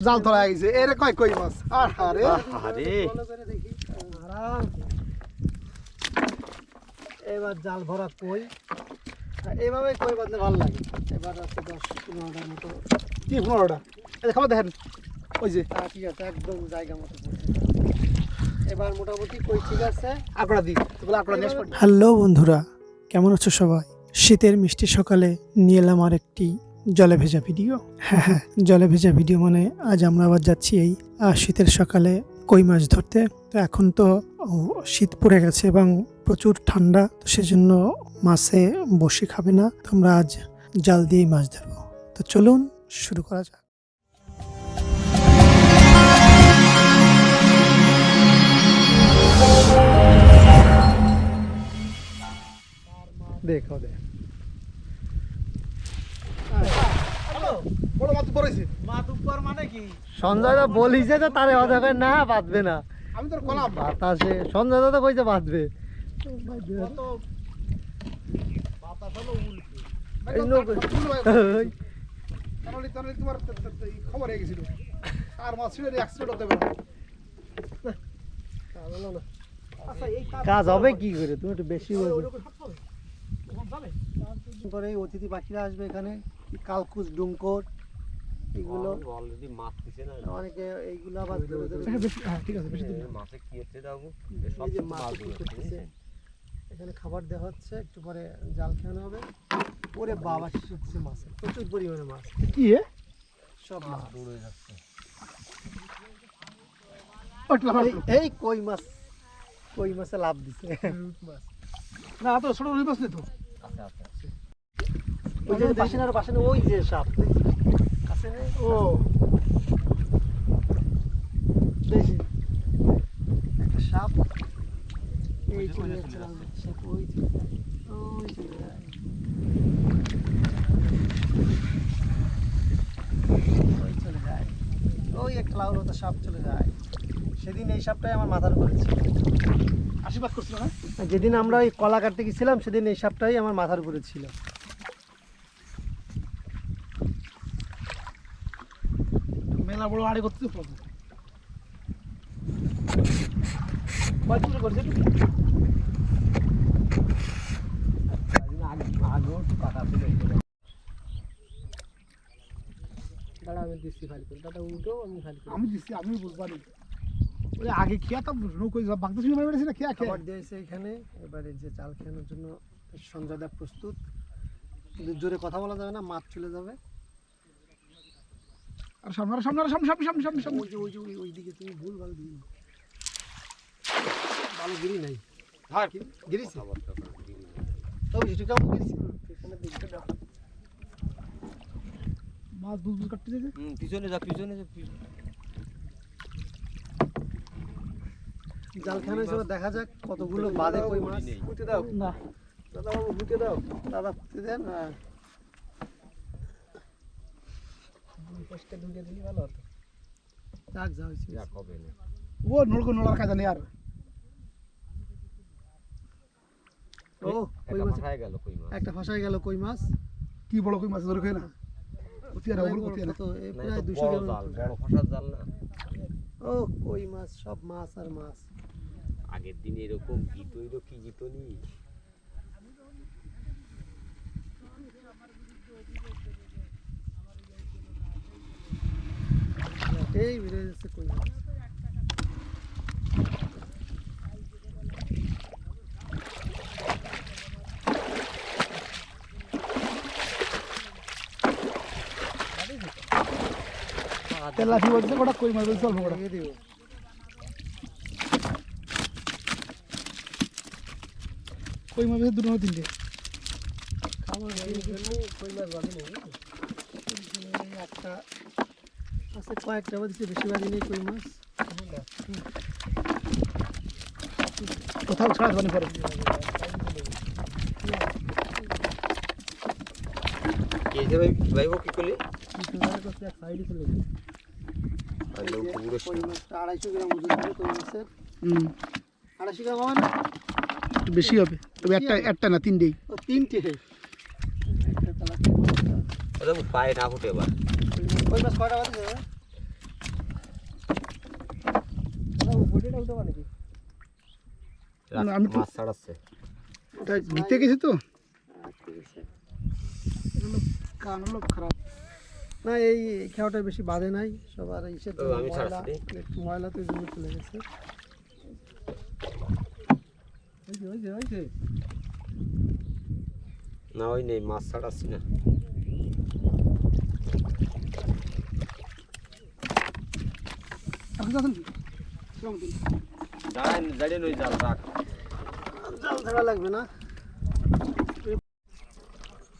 জাল তোলা গেছে এরে কয় কই মাছ? আর আরে আরে আরাম এবার জাল ভরা কই? এইভাবে কই বাঁধলে ভালো লাগে? এবার আছে দশ পনেরোটার মতো। কি পনেরোটা? খাবার দেখেন। ওই যে। ঠিক আছে একদম জায়গা মতো। এবার মোটামুটি কই ঠিক আছে? আকড়া দিই। আকড়া হ্যালো বন্ধুরা কেমন আছো সবাই? শীতের মিষ্টি সকালে নিয়ে এলাম আর একটি জলে ভেজা ভিডিও। হ্যাঁ হ্যাঁ জলে ভেজা ভিডিও মানে আজ আমরা আবার যাচ্ছি এই শীতের সকালে কই মাছ ধরতে। তো এখন তো শীত পড়ে গেছে এবং প্রচুর ঠান্ডা, তো সেজন্য মাছে বসে খাবে না। তো আমরা আজ জাল দিয়েই মাছ ধরবো। তো চলুন শুরু করা যাক। দেখো, দেখ। বড় পড়েছে সঞ্জয় দা বলিছে তো তারে অধাবে না বাঁধবে না। আমি তোর কলাম। বাতাসে সঞ্জয় দা তো কইছে বাঁধবে। তোমার খবর হয়ে গেছিল। আর মাছ ছিল অ্যাক্সিডেন্ট হতে পারে। কাজ হবে কি করে? তুমি একটু বেশি বলছো করে অতিথি পাখিরা আসবে এখানে। কালকুচ ডুমকর এগুলো। অলরেডি মাছ দিছে না? অনেকে এইগুলো আবার ধরে ধরে হ্যাঁ, বেশি হ্যাঁ ঠিক আছে বেশি দিন মাছে কি হচ্ছে এই যে মাছ করতেছে এখানে খাবার দেওয়া হচ্ছে একটু পরে জাল খাওয়ানো হবে। ওরে বাবা শিখছে মাছ প্রচুর পরিমাণে মাছ। কি হে সব মাছ দূরে যাচ্ছে। এই- এই কই মাছ? কই মাছে লাভ দিছে? না তো ছোট রুই মাছ নেই তো। আচ্ছা আচ্ছা ওই যে বাসিনার বাসিনা ওই যে সাপ। কাছে নেই? ও। একটা সাপ। এই চলে যাচ্ছে সাপ ওই ওই চলে যায় ওই চলে যায়। একটা লাউল হতো সাপ চলে যায়। সেদিন এই সাপটাই আমার মাথার উপরে ছিল। আশীর্বাদ করছিল না? যেদিন আমরা ওই কলা কাটতে গেছিলাম সেদিন এই সাপটাই আমার মাথার উপরে ছিল। দূরে আমি দিচ্ছি খালি করে। দাদা উল্টো আমি খালি করি। আমি দিচ্ছি আমি বুঝবানি ওই আগে খেয়াতাম নৌকো বাগদা ছিল মেরে না? খেয়া খেয়া। খাবার দিয়েছে এখানে এবারে যে চাল খাওয়ানোর জন্য সঞ্জয় দা প্রস্তুত। কিন্তু জোরে কথা বলা যাবে না মাছ চলে যাবে। আর সামনে সামনে আর সামনে সামনে সামনে সামনে সামনে। ওই যে ওই যে ওই দিকে তুমি ভুল ভালো দিই ভালো গিরি নাই। ধর গিরিছে? দিবি। তবে সেটা কেমন গিরিছে এখানে দেখতে দাও মাছ দুধ দুধ কাটতে যেতে হুম, পিছনে যা পিছনে যা পি- জাল খানো হিসেবে দেখা যাক কতগুলো বাদে কই মাছ। নেই। দাও। না। দাদা বাবু ফুটে দাও। দাদা ফুটে দেন। আর পাঁচটা ঢুকে দিলে ভালো হতো। যাক যা হয়েছে যাক হবে না। ও নলকো নলার কাজ নেই আর। ও কই মাছ? মাথায় গেল কই মাছ? একটা ফাঁসাই গেল কই মাছ? কি বড় কই মাছ ধরে খাই না? উতিয়ারা ওগুলো বড় উতিয়ারা প্রায় তো দুশো বড় গ্রাম জাল বড় ফসার জাল না। ও কই মাছ সব মাছ আর মাছ। আগের দিনে এরকম গীত হইল কি গীত এই বেরিয়ে যাচ্ছে কই? তেলাফি বলছে ওটা কই মাছ বলছে অল্প কটা কই মাছ দুটো না তিনটে। খাবার কই মাছ একটা আছে কয়েকটা বাদিছে বেশি বাদি নেই কই মাছ কোথাও ছাড় মানে মাছটা আড়াইশো গ্রাম ওজন আড়াইশো গ্রাম হবে? না বেশি হবে। তবে একটা একটা না তিনটেই। ও তিনটে। দেখো পায়ে না ফুটে এবার। কই মাছ কয়টা বাজে? দেবা নাকি রাখ, না, আমি তো- মাছ ছাড়াচ্ছে। ওটা নিতে গেছি তো? কান হলো খারাপ না এই খেয়াটা বেশি বাঁধে নাই। সবার ইসের ও, ময়লা ছাড়ছি রে। একটু ময়লা তো এই চলে গেছে। ওই যে, ওই যে, না ওই নেই মাছ ছাড়াচ্ছি না। নই জাল রাখ। জাল ছাড়া লাগবে না।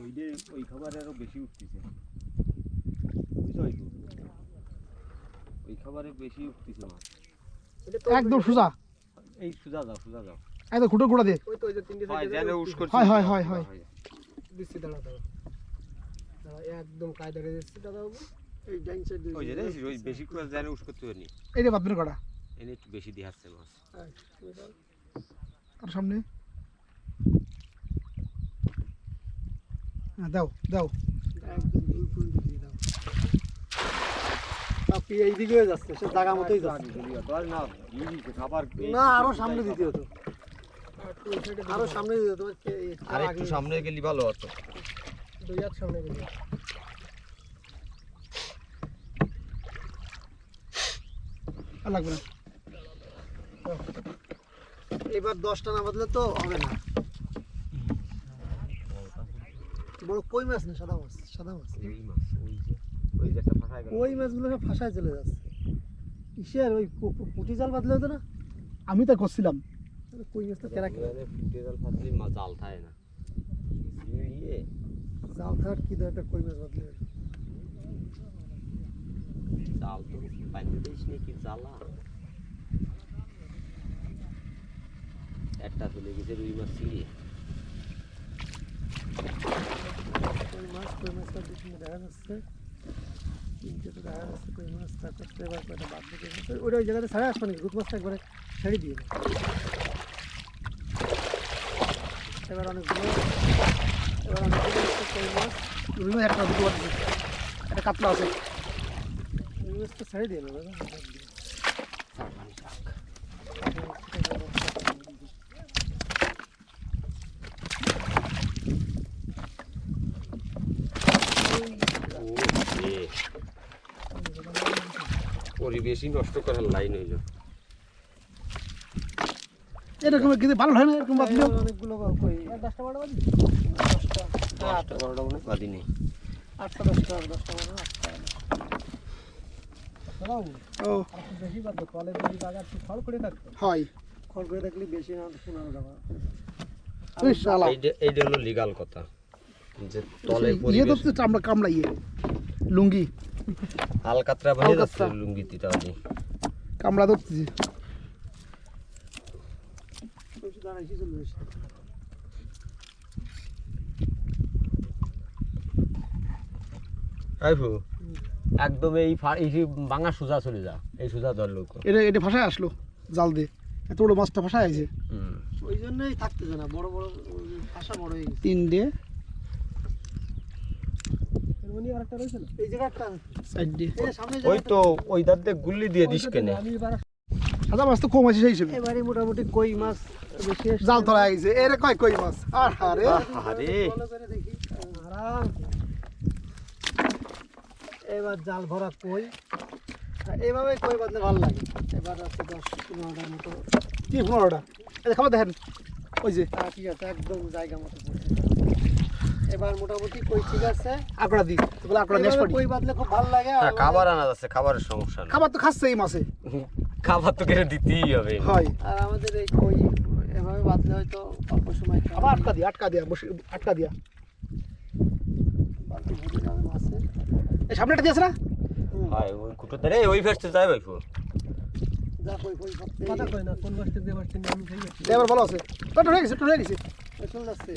ওই যে ওই খাবার আরও বেশি উঠতেছে। ওই ওই খাবারে বেশি উঠতেছে মাছ একদম সোজা। এই সুজা যাও সুজা যাও। একদম দিয়ে ওই তো ওই যে তিনটে সাইডে উস করছি হয়, হয়, হয়, হয়। দিচ্ছি দাঁড়া দাঁড়া দাঁড়া, একদম কায়দা দিচ্ছি দাদা বাবু এই ডাইন সাইড ওই যে রে ওই বেশি করে উস করতে পারি এই যে বাদবের কটা। এনে একটু বেশি দিয়ে আসছে মাছ আর সামনে? হ্যাঁ দাও দাও। যাচ্ছে সে জায়গা মতোই যাচ্ছে। না আরও সামনে দিতে হতো। আরও সামনে দিতে হতো আর একটু সামনে গেলি ভালো হতো। দুই হাত সামনে গেলে। আর লাগবে না। এবার দশটা না বাদলে তো হবে না। বড় কই মাছ না সাদা মাছ সাদা মাছ? ওই যে ওই যে একটা ফাটায় গেল ওই মাছগুলো সব ফাঁসায় চলে যাচ্ছে। ইসের ওই পুঁটি জাল বাদলে হতো না? আমি তো করছিলাম। কই মাছটা কেনা এখানে ফুটে জাল মাছ জাল থাকে না। জাল থাকার কি দরকার কই মাছ বাদলে জাল তো বাইরে দিস নাকি জ্বালা একটা চলে গেছে রুই মাছ ছিঁড়ে। কই মাছ কই মাছটা দুটো দেখা যাচ্ছে। তিনটে তো দেখা যাচ্ছে কই মাছ তারপর তো এবার কয়টা বাদ ওই জায়গাতে ছাড়া আসবে নাকি? রুট মাছটা একবারে ছেড়ে দিয়ে এবার অনেকগুলো এবার অনেকগুলো কই মাছ। রুই মাছ একটা দুটো একটা কাতলা আছে। রুই মাছটা ছেড়ে দিয়ে দেবো চারপানি শাক ও রে। পরিবেশই নষ্ট করার লাইন হইল এরকম কিন্তু ভালো হয় না? এরকম অনেকগুলো কই মনে হয় বাদি নেই। ও। বেশি বাদ কলে যদি জায়গা একটু খড় করে থাকতো হয়। খড় করে থাকলে বেশি না শোনানো যাবে এইটা হলো লিগাল কথা। যে তলে ইয়ে তো পরিবেশ চামড়া কামড়া ইয়ে লুঙ্গি। আলকাতরা বানিয়ে যাচ্ছে আলকাতরা। লুঙ্গিটি তাহলে কামড়া ধরতেছি। দাঁড়াইছি আইফু একদম এই ফা- এই যে বাঙা সোজা চলে যা এই সোজা ধর লোক। এটা এটা ভাষায় আসলো জাল দিয়ে। এত বড় মাছটা ভাষায় আছে। ওই জন্যই থাকতেছে না বড় বড় আশা বড় হয়ে গেছে। তিন দিয়ে উনি আরেকটা রয়েছে না এই জায়গাটা সাইড দিয়ে এই যে সামনে ওই তো ওই দাঁত দিয়ে গুল্লি দিয়ে দিস কেনে। সাদা মাছ তো কম আছে সেই হিসেবে। এবারে মোটামুটি কই মাছ জাল তোলা গেছে এরে কয় কই মাছ? আর এবার জাল ভরা কই? আর এইভাবে কই বাঁধলে ভালো লাগে? এবার আছে দশ পনেরোটার মতো। কি পনেরোটা। খাবার দেখেন। ওই যে। ঠিক আছে একদম জায়গা মতো। এবার মোটামুটি কই ঠিক আছে? আকড়া দিই তোগুলো আকড়া এইভাবে কই বাঁধলে খুব ভালো লাগে আর হ্যাঁ, খাবার আনা যাচ্ছে খাবারের সমস্যা না খাবার তো খাচ্ছে এই মাছে খাবার তো দিতেই হবে। হয়। আর আমাদের এই কই এভাবে বাঁধলে হয়তো অল্প সময় আবার আটকা দিয়া আটকা দিয়া আটকা দিয়া। যাবে মাছে এই সামনেটা দিয়েছে না? হয় ওই কুটো ধরে ওই ফেসতে যাই ভাইফু যা কই কই কথা কই না কোন বাসতে দিয়ে বাসতে আমি এবার ভালো আছে। তো হয়ে গেছে তো হয়ে গেছে। চলে যাচ্ছে।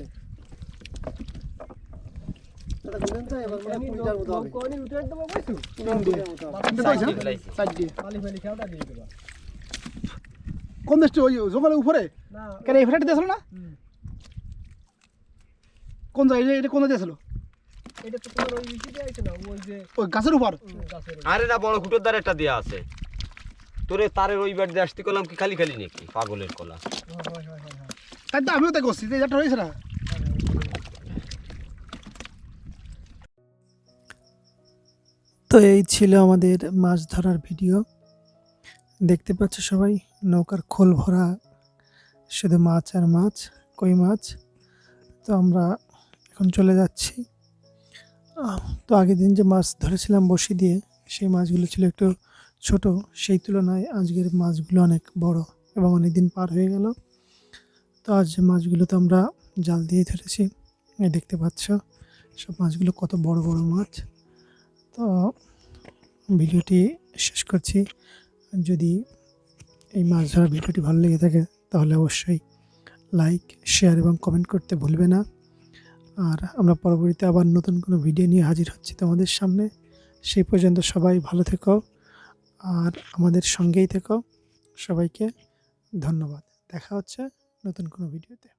কোন দেশটি ওই জঙ্গলের উপরে কেন এই দিয়েছিল না কোন জায়গায় এটা কোন দিয়েছিল এটা গাছের উপর বড় একটা দেয়া আছে তোরে তারের ওই কি খালি খালি পাগলের কলা আমিও তাই করছি রয়েছে না। তো এই ছিল আমাদের মাছ ধরার ভিডিও। দেখতে পাচ্ছ সবাই, নৌকার খোল ভরা শুধু মাছ আর মাছ, কই মাছ। তো আমরা এখন চলে যাচ্ছি। তো আগের দিন যে মাছ ধরেছিলাম বসি দিয়ে, সেই মাছগুলো ছিল একটু ছোট। সেই তুলনায় আজকের মাছগুলো অনেক বড় এবং অনেক দিন পার হয়ে গেল। তো আজ যে মাছগুলো তো আমরা জাল দিয়ে ধরেছি দেখতে পাচ্ছ, সব মাছগুলো কত বড় বড় মাছ। তো ভিডিওটি শেষ করছি। যদি এই মাছ ধরার ভিডিওটি ভালো লেগে থাকে, তাহলে অবশ্যই লাইক শেয়ার এবং কমেন্ট করতে ভুলবে না। আর আমরা পরবর্তীতে আবার নতুন কোনো ভিডিও নিয়ে হাজির হচ্ছি তোমাদের সামনে। সেই পর্যন্ত সবাই ভালো থেকো। আর আমাদের সঙ্গেই থেকো। সবাইকে ধন্যবাদ। দেখা হচ্ছে নতুন কোনো ভিডিওতে